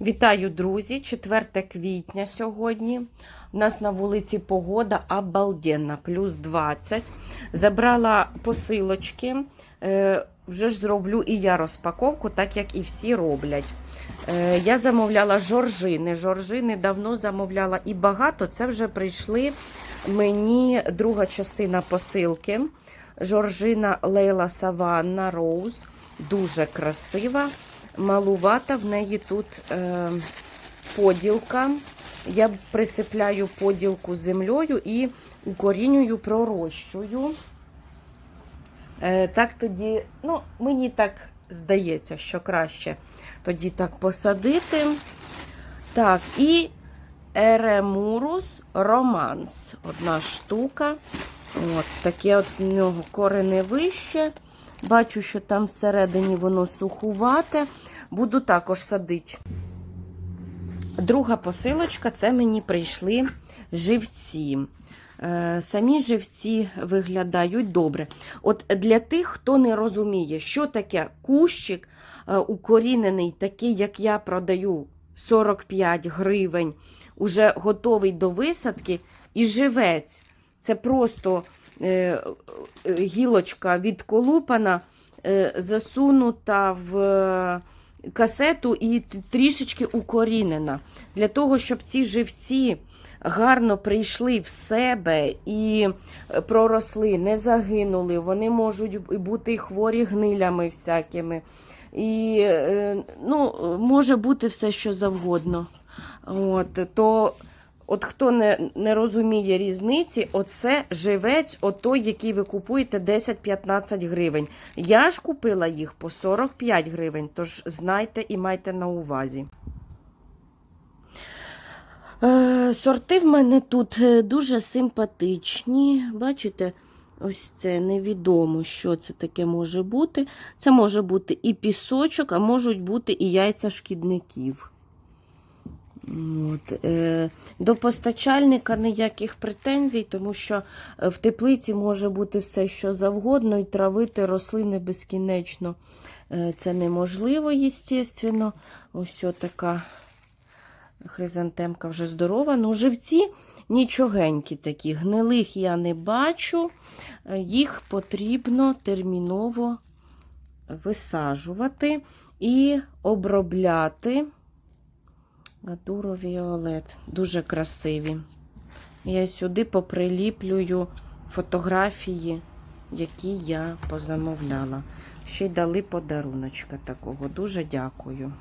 Вітаю, друзі! 4 квітня сьогодні. У нас на вулиці погода обалденна, плюс 20. Забрала посилочки. Е, вже ж зроблю і я розпаковку, так як і всі роблять. Е, я замовляла жоржини. Жоржини давно замовляла і багато. Це вже прийшли мені друга частина посилки. Жоржина Лейла Саванна Роуз. Дуже красива. Малувата в неї тут е, поділка. Я присипляю поділку землею і укорінюю, пророщую. Е, так тоді, ну, мені так здається, що краще тоді так посадити. Так, і Еремурус Романс. Одна штука. От, таке от в нього корене вище. Бачу, що там всередині воно сухувате. Буду також садити. Друга посилочка це мені прийшли живці. Е, Самі живці виглядають добре. От для тих, хто не розуміє, що таке кущик е, укорінений, такий, як я продаю 45 гривень, уже готовий до висадки, і живець. Це просто е, гілочка відколупана, засунута в касету і трішечки укорінена. Для того, щоб ці живці гарно прийшли в себе і е, проросли, не загинули. Вони можуть бути хворі гнилями всякими. І е, ну, може бути все, що завгодно. От, то От хто не, не розуміє різниці, оце живець, отой, який ви купуєте 10-15 гривень. Я ж купила їх по 45 гривень, тож знайте і майте на увазі. Е, сорти в мене тут е, дуже симпатичні. Бачите, ось це невідомо, що це таке може бути. Це може бути і пісочок, а можуть бути і яйця шкідників. От, е, до постачальника ніяких претензій, тому що е, в теплиці може бути все, що завгодно, і травити рослини безкінечно. Е, це неможливо, звісно. Ось така хризантемка вже здорова. Ну, живці нічогенькі такі. Гнилих я не бачу. Їх потрібно терміново висаджувати і обробляти. Адуро Віолет. Дуже красиві. Я сюди поприліплюю фотографії, які я позамовляла. Ще й дали подаруночка такого. Дуже дякую.